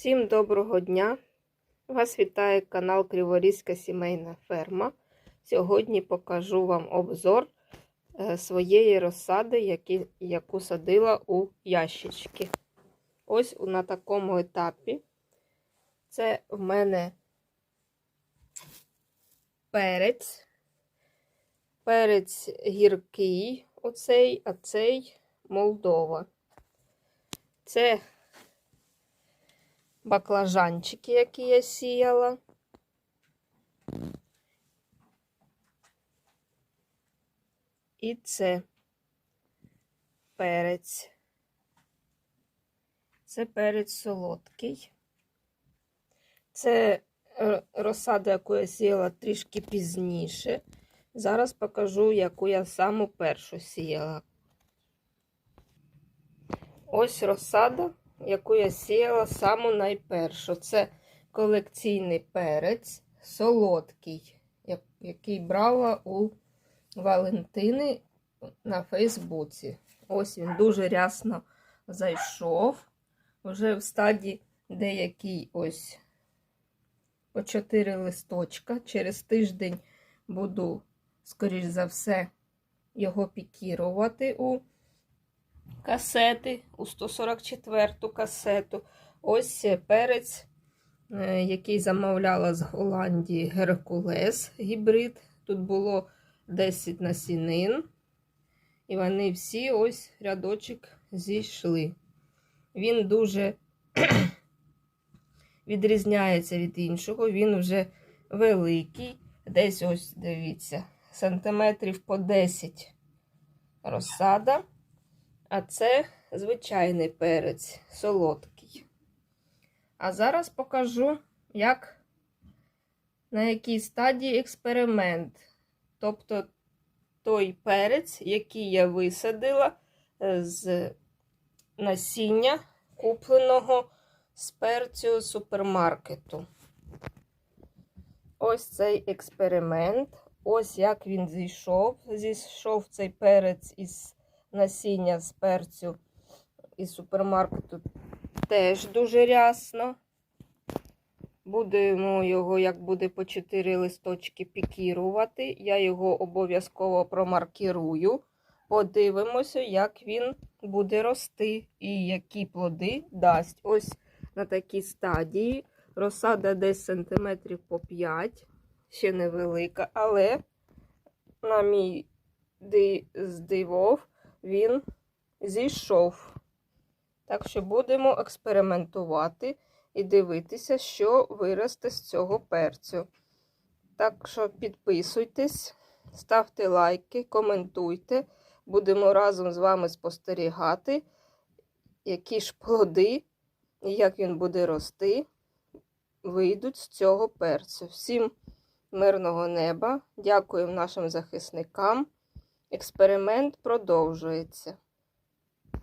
Всім доброго дня! Вас вітає канал Криворізька сімейна ферма. Сьогодні покажу вам обзор е, своєї розсади, яку садила у ящички. Ось на такому етапі. Це в мене перець. Перець гіркий, оцей, а цей Молдова. Це баклажанчики, які я сіяла. І це перець. Це перець солодкий. Це е, розсада, яку я сіяла трішки пізніше. Зараз покажу, яку я саму першу сіяла. Ось розсада, яку я сіяла саму найпершу. Це колекційний перець, солодкий, який брала у Валентини на Фейсбуці. Ось він дуже рясно зайшов. Вже в стадії деякий ось по 4 листочка. Через тиждень буду, скоріш за все, його пікірувати у касети, у 144 касету. Ось перець, е, який замовляла з Голландії Геркулес гібрид. Тут було 10 насінин. І вони всі ось рядочок зійшли. Він дуже відрізняється від іншого. Він вже великий. Десь ось, дивіться, сантиметрів по 10 розсада. А це звичайний перець, солодкий. А зараз покажу, як на якій стадії експеримент. Тобто той перець, який я висадила з насіння, купленого з перцю супермаркету. Ось цей експеримент. Ось як він зійшов. Зійшов цей перець із насіння з перцю із супермаркету теж дуже рясно. Будемо його, як буде по 4 листочки пікірувати. Я його обов'язково промаркірую. Подивимося, як він буде рости і які плоди дасть. Ось на такій стадії. Розсада десь сантиметрів по 5, ще невелика, але, на мій здивов, він зійшов. Так що будемо експериментувати і дивитися, що виросте з цього перцю. Так що підписуйтесь, ставте лайки, коментуйте. Будемо разом з вами спостерігати, які ж плоди і як він буде рости, вийдуть з цього перцю. Всім мирного неба! Дякую нашим захисникам. Експеримент продовжується.